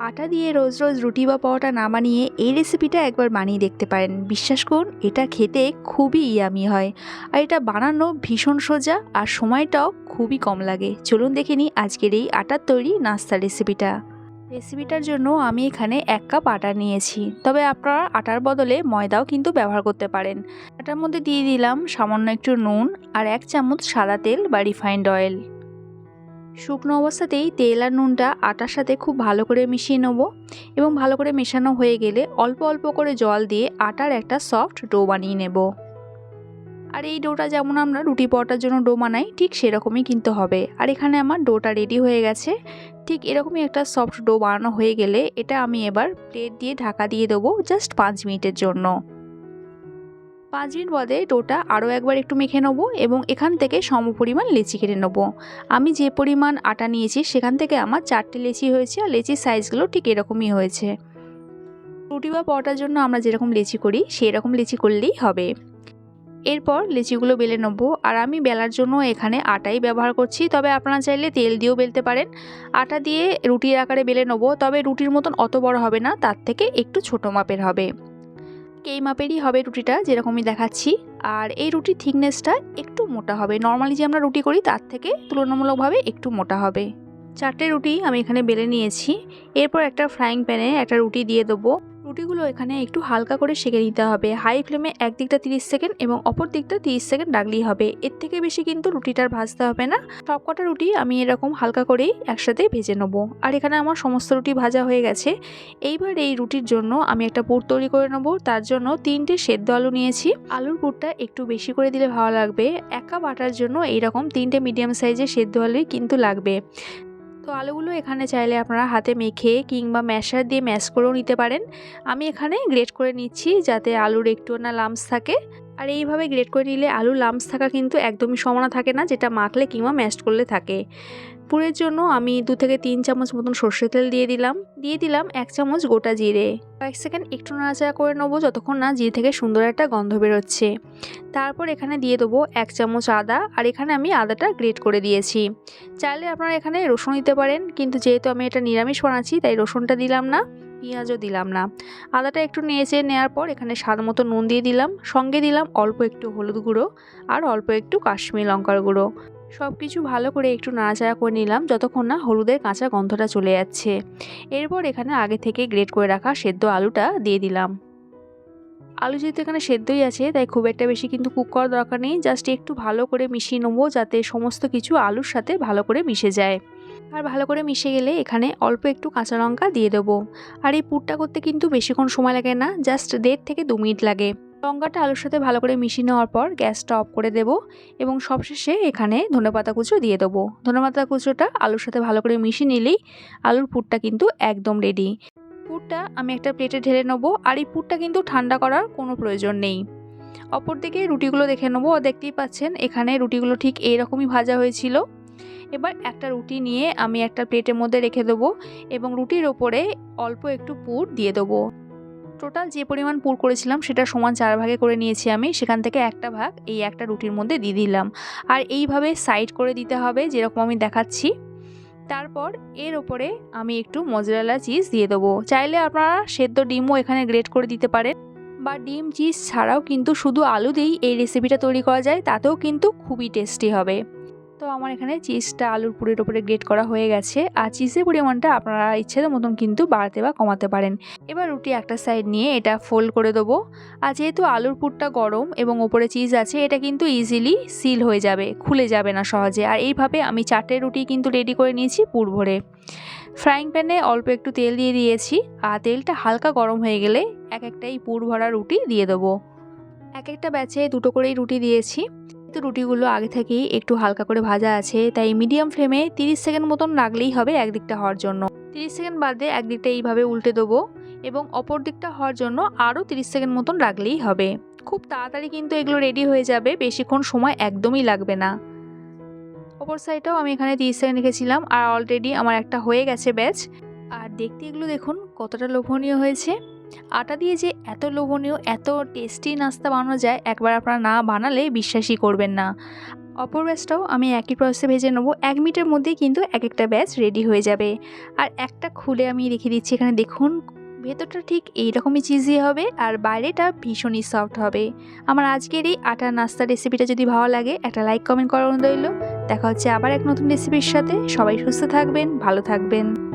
আটা দিয়ে রোজ রোজ রুটি বা পরোটা না বানিয়ে এই রেসিপিটা একবার বানিয়ে দেখতে পারেন। বিশ্বাস করুন, এটা খেতে খুবই ইয়ামি হয়। আর এটা বানানো ভীষণ সোজা আর সময়টাও খুবই কম লাগে। চলুন দেখে নিই আজকের এই আটার তৈরি নাস্তার রেসিপিটা রেসিপিটার জন্য আমি এখানে এক কাপ আটা নিয়েছি। তবে আপনারা আটার বদলে ময়দাও কিন্তু ব্যবহার করতে পারেন। আটার মধ্যে দিয়ে দিলাম সামান্য একটু নুন আর এক চামচ সাদা তেল বা রিফাইন্ড অয়েল শুকনো অবস্থাতেই তেল আর নুনটা আটার সাথে খুব ভালো করে মিশিয়ে নেব এবং ভালো করে মেশানো হয়ে গেলে অল্প অল্প করে জল দিয়ে আটার একটা সফট ডো বানিয়ে নেব। আর এই ডোটা যেমন আমরা রুটি পরোটার জন্য ডো বানাই, ঠিক সেরকমই কিন্তু হবে। আর এখানে আমার ডোটা রেডি হয়ে গেছে। ঠিক এরকমই একটা সফট ডো বানানো হয়ে গেলে এটা আমি এবার প্লেট দিয়ে ঢাকা দিয়ে দেবো জাস্ট পাঁচ মিনিটের জন্য। পাঁচ মিনিট বাদে ডোটা আরও একবার একটু মেখে নেব এবং এখান থেকে সম পরিমাণ লেচি কেটে নেব। আমি যে পরিমাণ আটা নিয়েছি সেখান থেকে আমার চারটে লেচি হয়েছে আর লেচির সাইজগুলো ঠিক এরকমই হয়েছে। রুটি বা পরোটার জন্য আমরা যেরকম লেচি করি সেই রকম লেচি করলেই হবে। এরপর লেচিগুলো বেলে নেব আর আমি বেলার জন্য এখানে আটাই ব্যবহার করছি। তবে আপনারা চাইলে তেল দিয়েও বেলতে পারেন। আটা দিয়ে রুটির আকারে বেলে নেব। তবে রুটির মতন অত বড় হবে না, তার থেকে একটু ছোট মাপের হবে। এই মাপেরই হবে রুটিটা যেরকমই দেখাচ্ছি। আর এই রুটির থিকনেসটা একটু মোটা হবে। নর্মালি যে আমরা রুটি করি, তার থেকে তুলনামূলকভাবে একটু মোটা হবে। চারটে রুটি আমি এখানে বেলে নিয়েছি। এরপর একটা ফ্রাইং প্যানে একটা রুটি দিয়ে দেবো। রুটিগুলো এখানে একটু হালকা করে সেঁকে নিতে হবে। হাই ফ্লেমে এক দিকটা তিরিশ সেকেন্ড এবং অপর দিকটা তিরিশ সেকেন্ড রাখলেই হবে। এর থেকে বেশি কিন্তু রুটিটার ভাজতে হবে না। সব কটা রুটি আমি এরকম হালকা করেই একসাথে ভেজে নেব। আর এখানে আমার সমস্ত রুটি ভাজা হয়ে গেছে। এইবার এই রুটির জন্য আমি একটা পুর তৈরি করে নেব। তার জন্য তিনটে সেদ্ধ আলু নিয়েছি। আলুর পুরটা একটু বেশি করে দিলে ভালো লাগবে। এক আটার জন্য এইরকম তিনটে মিডিয়াম সাইজের সেদ্ধ আলুই কিন্তু লাগবে। তো আলুগুলো এখানে চাইলে আপনারা হাতে মেখে কিংবা ম্যাশার দিয়ে ম্যাশ করেও নিতে পারেন। আমি এখানে গ্রেট করে নিচ্ছি যাতে আলুর একটু না লামস থাকে। আর এইভাবে গ্রেট করে নিলে আলুর লামস থাকা কিন্তু একদমই সমানা থাকে না, যেটা মাখলে কিংবা ম্যাশ করলে থাকে। পুরের জন্য আমি দু থেকে তিন চামচ মতন সর্ষে তেল দিয়ে দিলাম। দিয়ে দিলাম এক চামচ গোটা জিরে। কয়েক সেকেন্ড একটু নাড়াচাড়া করে নেব যতক্ষণ না জিরে থেকে সুন্দর একটা গন্ধ বেরোচ্ছে। তারপর এখানে দিয়ে দেবো এক চামচ আদা, আর এখানে আমি আদাটা গ্রেট করে দিয়েছি। চাইলে আপনারা এখানে রসুন দিতে পারেন, কিন্তু যেহেতু আমি এটা নিরামিষ বানাচ্ছি, তাই রসুনটা দিলাম না। পেঁয়াজও দিলাম না। আদাটা একটু নেড়েচে নেওয়ার পর এখানে স্বাদ মতো নুন দিয়ে দিলাম। সঙ্গে দিলাম অল্প একটু হলুদ গুঁড়ো আর অল্প একটু কাশ্মীর লঙ্কার গুঁড়ো। সব কিছু ভালো করে একটু নাড়াচাড়া করে নিলাম যতক্ষণ না হলুদের কাঁচা গন্ধটা চলে যাচ্ছে। এরপর এখানে আগে থেকে গ্রেট করে রাখা সেদ্ধ আলুটা দিয়ে দিলাম। আলু যেহেতু এখানে সেদ্ধই আছে, তাই খুব একটা বেশি কিন্তু কুক করার দরকার নেই। জাস্ট একটু ভালো করে মিশিয়ে নেব যাতে সমস্ত কিছু আলুর সাথে ভালো করে মিশে যায়। আর ভালো করে মিশে গেলে এখানে অল্প একটু কাঁচা লঙ্কা দিয়ে দেবো। আর এই পুরটা করতে কিন্তু বেশিক্ষণ সময় লাগে না, জাস্ট দেড় থেকে দু মিনিট লাগে। লঙ্কাটা আলুর সাথে ভালো করে মিশিয়ে নেওয়ার পর গ্যাসটা অফ করে দেবো এবং সবশেষে এখানে ধনেপাতা কুচো দিয়ে দেবো। ধনেপাতা কুচোটা আলুর সাথে ভালো করে মিশিয়ে নিলেই আলুর পুরটা কিন্তু একদম রেডি পুরটা আমি একটা প্লেটে ঢেলে নেব আর এই পুরটা কিন্তু ঠান্ডা করার কোনো প্রয়োজন নেই। অপরদিকে রুটিগুলো দেখে নেব। দেখতেই পাচ্ছেন এখানে রুটিগুলো ঠিক এইরকমই ভাজা হয়েছিল। এবার একটা রুটি নিয়ে আমি একটা প্লেটের মধ্যে রেখে দেবো এবং রুটির ওপরে অল্প একটু পুর দিয়ে দেবো। টোটাল যে পরিমাণ পুর করেছিলাম সেটা সমান চার ভাগে করে নিয়েছি আমি। সেখান থেকে একটা ভাগ এই একটা রুটির মধ্যে দিয়ে দিলাম। আর এইভাবে সাইড করে দিতে হবে যেরকম আমি দেখাচ্ছি। তারপর এর ওপরে আমি একটু মজরালা চিজ দিয়ে দেবো। চাইলে আপনারা সেদ্ধ ডিমও এখানে গ্রেট করে দিতে পারেন। বা ডিম চিজ ছাড়াও কিন্তু শুধু আলু দিয়েই এই রেসিপিটা তৈরি করা যায়, তাতেও কিন্তু খুবই টেস্টি হবে। তো আমার এখানে চিজটা আলুর পুরের ওপরে গ্রেট করা হয়ে গেছে। আর চিজের পরিমাণটা আপনারা ইচ্ছেদের মতন কিন্তু বাড়াতে বা কমাতে পারেন। এবার রুটি একটা সাইড নিয়ে এটা ফোল্ড করে দেবো। আর যেহেতু আলুর পুরটা গরম এবং ওপরে চিজ আছে, এটা কিন্তু ইজিলি সিল হয়ে যাবে, খুলে যাবে না সহজে। আর এইভাবে আমি চারটে রুটি কিন্তু রেডি করে নিয়েছি পুর ভরে। ফ্রাইং প্যানে অল্প একটু তেল দিয়ে দিয়েছি। আর তেলটা হালকা গরম হয়ে গেলে এক একটাই পুর ভরা রুটি দিয়ে দেবো। এক একটা ব্যাচে দুটো করেই রুটি দিয়েছি। তো রুটিগুলো আগে থেকেই একটু হালকা করে ভাজা আছে, তাই মিডিয়াম ফ্লেমে তিরিশ সেকেন্ড মতন রাখলেই হবে একদিকটা হওয়ার জন্য। তিরিশ সেকেন্ড বাদে একদিকটা এইভাবে উল্টে দেবো এবং অপর দিকটা হওয়ার জন্য আরও তিরিশ সেকেন্ড মতন রাখলেই হবে। খুব তাড়াতাড়ি কিন্তু এগুলো রেডি হয়ে যাবে, বেশিক্ষণ সময় একদমই লাগবে না। অপর সাইডটাও আমি এখানে তিরিশ সেকেন্ড রেখেছিলাম আর অলরেডি আমার একটা হয়ে গেছে ব্যাচ আর দেখতে এগুলো দেখুন কতটা লোভনীয় হয়েছে। আটা দিয়ে যে এত লোভনীয়, এত টেস্টি নাস্তা বানানো যায়, একবার আপনারা না বানালে বিশ্বাসই করবেন না। অপর ব্যাচটাও আমি একই প্রসেসে ভেজে নেব, এক মিনিটের মধ্যেই কিন্তু এক একটা ব্যাচ রেডি হয়ে যাবে। আর একটা খুলে আমি রেখে দিচ্ছি এখানে, দেখুন, ভেতরটা ঠিক এই রকমই চিজি হবে আর বাইরেটা ভীষণই সফট হবে। আমার আজকের এই আটার নাস্তা রেসিপিটা যদি ভালো লাগে, একটা লাইক কমেন্ট করানো রইল। দেখা হচ্ছে আবার এক নতুন রেসিপির সাথে। সবাই সুস্থ থাকবেন, ভালো থাকবেন।